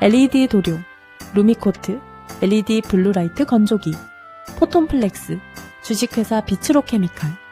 LED 도료, 루미코트, LED 블루라이트 건조기, 포톤플렉스, 주식회사 비츠로케미칼.